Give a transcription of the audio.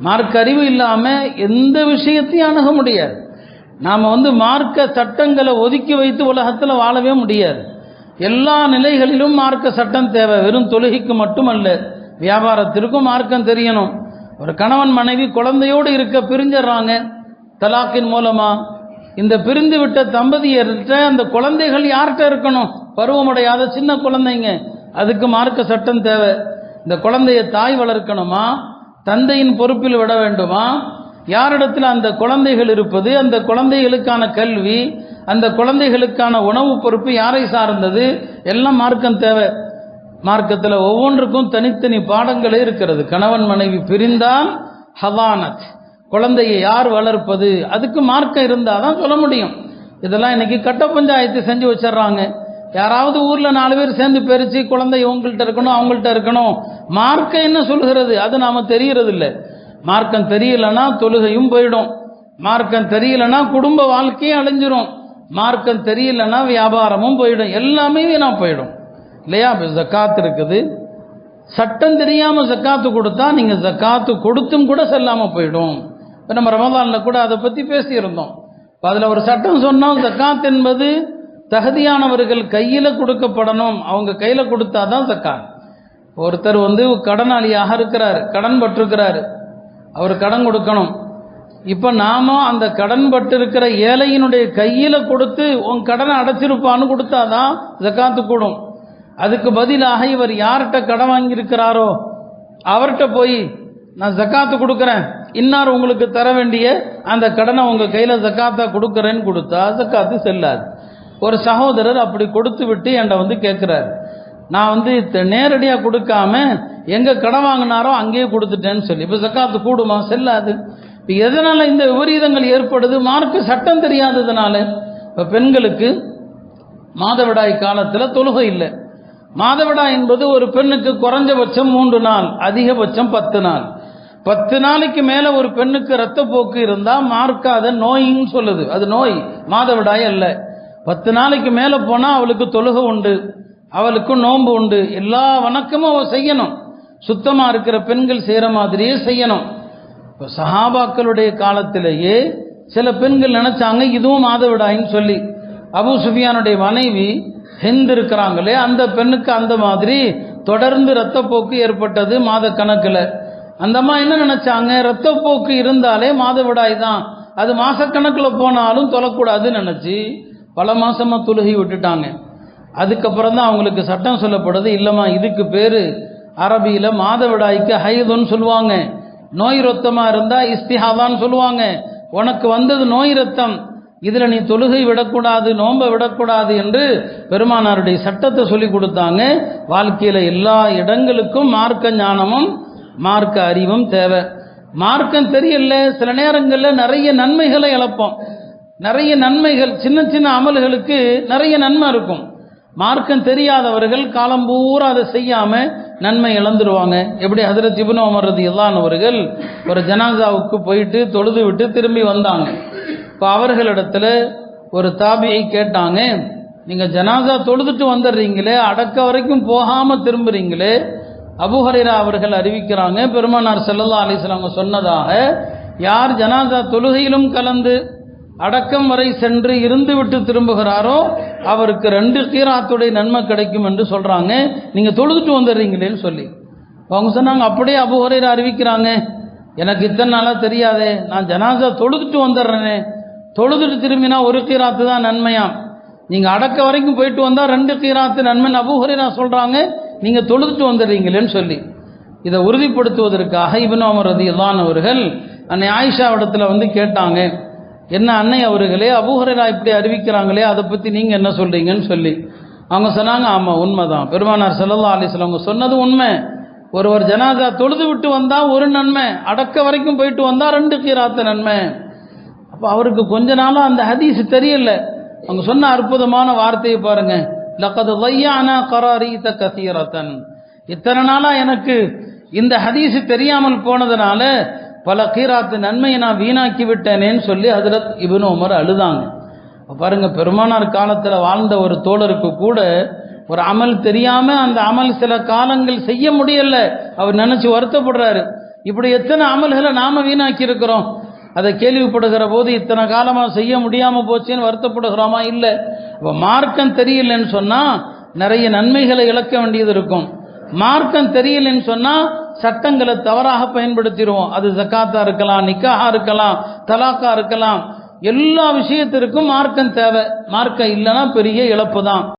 மார்க்க அறிவு இல்லாமல் எந்த விஷயத்தையும் அணுக முடியாது. நாம் வந்து மார்க்க சட்டங்களை ஒதுக்கி வைத்து உலகத்தில் வாழவே முடியாது. எல்லா நிலைகளிலும் மார்க்க சட்டம் தேவை. வெறும் தொழுகைக்கு மட்டுமல்ல வியாபாரத்திற்கும் மார்க்கம் தெரியணும். ஒரு கணவன் மனைவி குழந்தையோடு இருக்க பிரிஞ்சிடுறாங்க தலாக்கின் மூலமா. இந்த பிரிந்து விட்ட தம்பதியர்கிட்ட அந்த குழந்தைகள் யார்கிட்ட இருக்கணும்? பருவமடையாத சின்ன குழந்தைங்க. அதுக்கு மார்க்க சட்டம் தேவை. இந்த குழந்தைய தாய் வளர்க்கணுமா? தந்தையின் பொறுப்பில் விட வேண்டுமா? யாரிடத்தில் அந்த குழந்தைகள் இருப்பது? அந்த குழந்தைகளுக்கான கல்வி அந்த குழந்தைகளுக்கான உணவு பொறுப்பு யாரை சார்ந்தது? எல்லாம் மார்க்கம் தேவை. மார்க்கத்தில் ஒவ்வொன்றுக்கும் தனித்தனி பாடங்களே இருக்கிறது. கணவன் மனைவி பிரிந்தால் ஹவானத். குழந்தையை யார் வளர்ப்பது? அதுக்கு மார்க்கம் இருந்தால் தான் சொல்ல முடியும். இதெல்லாம் இன்னைக்கு கட்ட பஞ்சாயத்து செஞ்சு வச்சிடுறாங்க. யாராவது ஊரில் நாலு பேர் சேர்ந்து பிரித்து குழந்தை இவங்கள்ட்ட இருக்கணும் அவங்கள்ட்ட இருக்கணும். மார்க்கம் என்ன சொல்கிறது அது நாம் தெரியறது இல்லை மார்க்கம் தெரியலனா தொழுகையும் போயிடும். மார்க்கம் தெரியலனா குடும்ப வாழ்க்கையும் அழிஞ்சிரும் மார்க்கம் தெரியலனா வியாபாரமும் போயிடும். எல்லாமே வீணா போயிடும். இல்லையா? இப்போ ஜக்காத் இருக்குது. சட்டம் தெரியாமல் ஜக்காத்து கொடுத்தா நீங்கள் ஜக்காத்து கொடுத்தும் கூட செல்லாமல் போயிடும். இப்போ நம்ம ரமதானில் கூட அதை பற்றி பேசியிருந்தோம். இப்போ அதில் ஒரு சட்டம் சொன்னால் ஜக்காத் என்பது தகுதியானவர்கள் கையில் கொடுக்கப்படணும். அவங்க கையில் கொடுத்தா தான் ஜக்காத். ஒருத்தர் வந்து கடனாளியாக இருக்கிறார் கடன் பட்டிருக்கிறார். அவர் கடன் கொடுக்கணும். இப்போ நாம அந்த கடன் பட்டிருக்கிற ஏழையினுடைய கையில் கொடுத்து உன் கடனை அடைச்சிருப்பான்னு கொடுத்தாதான் ஜக்காத்து கூடும். அதுக்கு பதிலாக இவர் யார்கிட்ட கடன் வாங்கியிருக்கிறாரோ அவர்கிட்ட போய் நான் ஜக்காத்து கொடுக்குறேன். இன்னார் உங்களுக்கு தர வேண்டிய அந்த கடனை உங்கள் கையில் ஜக்காத்தா கொடுக்குறேன்னு கொடுத்தா ஜக்காத்து செல்லாது. ஒரு சகோதரர் அப்படி கொடுத்து விட்டு என்கிட்ட வந்து கேட்குறாரு. நான் வந்து நேரடியாக கொடுக்காம எங்கே கடன் வாங்கினாரோ அங்கேயே கொடுத்துட்டேன்னு சொல்லி. இப்போ சக்காத்து கூடுமா? செல்லாது. இப்போ எதனால் இந்த விபரீதங்கள் ஏற்படுது? மார்க்கு சட்டம் தெரியாததுனால. இப்போ பெண்களுக்கு மாதவிடாய் காலத்தில் தொழுகை இல்லை. மாதவிடாய் என்பது ஒரு பெண்ணுக்கு குறைஞ்சபட்சம் மூன்று நாள் அதிகபட்சம் பத்து நாள். பத்து நாளைக்கு மேலே ஒரு பெண்ணுக்கு ரத்தப்போக்கு இருந்தால் மார்க்காத நோயின்னு சொல்லுது. அது நோய். மாதவிடாய் அல்ல. பத்து நாளைக்கு மேலே போனால் அவளுக்கு தொழுகை உண்டு. அவளுக்கும் நோன்பு உண்டு. எல்லா வணக்கமும் அவள் செய்யணும். சுத்தமாக இருக்கிற பெண்கள் செய்கிற மாதிரியே செய்யணும். இப்போ சஹாபாக்களுடைய காலத்திலேயே சில பெண்கள் நினைச்சாங்க இதுவும் மாதவிடாயின்னு சொல்லி. அபு சுஃபியானுடைய மனைவி ஹிந்து இருக்கிறாங்களே அந்த பெண்ணுக்கு அந்த மாதிரி தொடர்ந்து இரத்தப்போக்கு ஏற்பட்டது மாத கணக்கில் அந்த அம்மா என்ன நினைச்சாங்க இரத்தப்போக்கு இருந்தாலே மாதவிடாய் தான் அது மாசக்கணக்கில் போனாலும் தொழக்கூடாதுன்னு நினச்சி பல மாதமாக தொழுகி விட்டுட்டாங்க. அதுக்கப்புறம் தான் அவங்களுக்கு சட்டம் சொல்லப்படுது. இல்லைம்மா இதுக்கு பேர் அரபியில் மாதவிடாய்க்கு ஹைதுன்னு சொல்லுவாங்க. நோய் ரத்தமாக இருந்தால் இஸ்திஹாதான்னு சொல்லுவாங்க. உனக்கு வந்தது நோய் ரத்தம். இதில் நீ தொழுகை விடக்கூடாது நோன்பை விடக்கூடாது என்று பெருமானாருடைய சட்டத்தை சொல்லி கொடுத்தாங்க. வாழ்க்கையில் எல்லா இடங்களுக்கும் மார்க்க ஞானமும் மார்க்க அறிவும் தேவை. மார்க்கம் தெரியல. சில நேரங்களில் நிறைய நன்மைகளை இழப்போம். நிறைய நன்மைகள் சின்ன சின்ன அமல்களுக்கு நிறைய நன்மை இருக்கும். மார்க்கம் தெரியாதவர்கள் காலம் பூரா அதை செய்யாம நன்மை இழந்துருவாங்க. எப்படி? அதிர இபுன் உமர் ரதி அவர்கள் ஒரு ஜனாசாவுக்கு போயிட்டு தொழுது விட்டு திரும்பி வந்தாங்க. இப்போ அவர்களிடத்துல ஒரு தாபியை கேட்டாங்க நீங்கள் ஜனாசா தொழுதுட்டு வந்துடுறீங்களே அடக்க வரைக்கும் போகாமல் திரும்புறீங்களே? அபுஹரீரா அவர்கள் அறிவிக்கிறாங்க பெருமானார் செல்லல்லா அலிஸ்லாங்க சொன்னதாக யார் ஜனாசா தொழுகையிலும் கலந்து அடக்கம் வரை சென்று இருந்துவிட்டு திரும்புகிறாரோ அவருக்கு ரெண்டு கீராத்துடைய நன்மை கிடைக்கும் என்று சொல்றாங்க. நீங்க தொழுதுட்டு வந்துடுறீங்களேன்னு சொல்லி. அவங்க சொன்னாங்க அப்படியே அபுஹரீரா அறிவிக்கிறாங்க. எனக்கு இத்தனை நாளாக தெரியாதே நான் ஜனாசா தொழுதுட்டு வந்துடுறேனே. தொழுதுட்டு திரும்பினா ஒரு கீராத்து தான் நன்மையாம் நீங்கள் அடக்க வரைக்கும் போயிட்டு வந்தால் ரெண்டு கீராத்து நன்மைன்னு அபுஹரீரா சொல்கிறாங்க நீங்கள் தொழுதுட்டு வந்துடுறீங்களேன்னு சொல்லி. இதை உறுதிப்படுத்துவதற்காக இவன் அமர் ரதி அவர்கள் அன்னை ஆயிஷா இடத்துல வந்து கேட்டாங்க. என்ன அன்னை அவர்களே அபூஹரா இப்படி அறிவிக்கிறாங்களே அதை பற்றி நீங்கள் என்ன சொல்கிறீங்கன்னு சொல்லி. அவங்க சொன்னாங்க ஆமாம் உண்மைதான். பெருமானார் செல்லல்லா அலிஸ்லாம் அவங்க சொன்னது உண்மை. ஒருவர் ஜனாதா தொழுது விட்டு வந்தால் ஒரு நன்மை அடக்க வரைக்கும் போயிட்டு வந்தால் ரெண்டு கீராத்த நன்மை. அப்போ அவருக்கு கொஞ்ச நாளாக அந்த ஹதீஸ் தெரியல. அவங்க சொன்ன அற்புதமான வார்த்தையை பாருங்கள் லக்கது வையானா கராரீத கசீரத்தன். இத்தனை நாளாக எனக்கு இந்த ஹதீஸ் தெரியாமல் போனதுனால பல கீராத்து நன்மையை நான் வீணாக்கி விட்டேனேன்னு சொல்லி ஹதரத் இபின் உமர் அழுதாங்க. பாருங்க பெருமானார் காலத்தில் வாழ்ந்த ஒரு தோழருக்கு கூட ஒரு அமல் தெரியாம அந்த அமல் சில காலங்கள் செய்ய முடியல. அவர் நினைச்சு வருத்தப்படுறாரு. இப்படி எத்தனை அமல்களை நாம வீணாக்கி இருக்கிறோம் அதை கேள்விப்படுகிற போது இத்தனை காலமாக செய்ய முடியாமல் போச்சேன்னு வருத்தப்படுகிறோமா? இல்லை. இப்போ மார்க்கம் தெரியலன்னு சொன்னால் நிறைய நன்மைகளை இழக்க வேண்டியது இருக்கும். மார்க்கம் தெரியலன்னு சொன்னால் சட்டங்களை தவறாக பயன்படுத்திடுவோம். அது ஜக்காத்தா இருக்கலாம் நிக்காகா இருக்கலாம் தலாக்கா இருக்கலாம். எல்லா விஷயத்திற்கும் மார்க்கம் தேவை. மார்க்கம் இல்லைன்னா பெரிய இழப்பு தான்.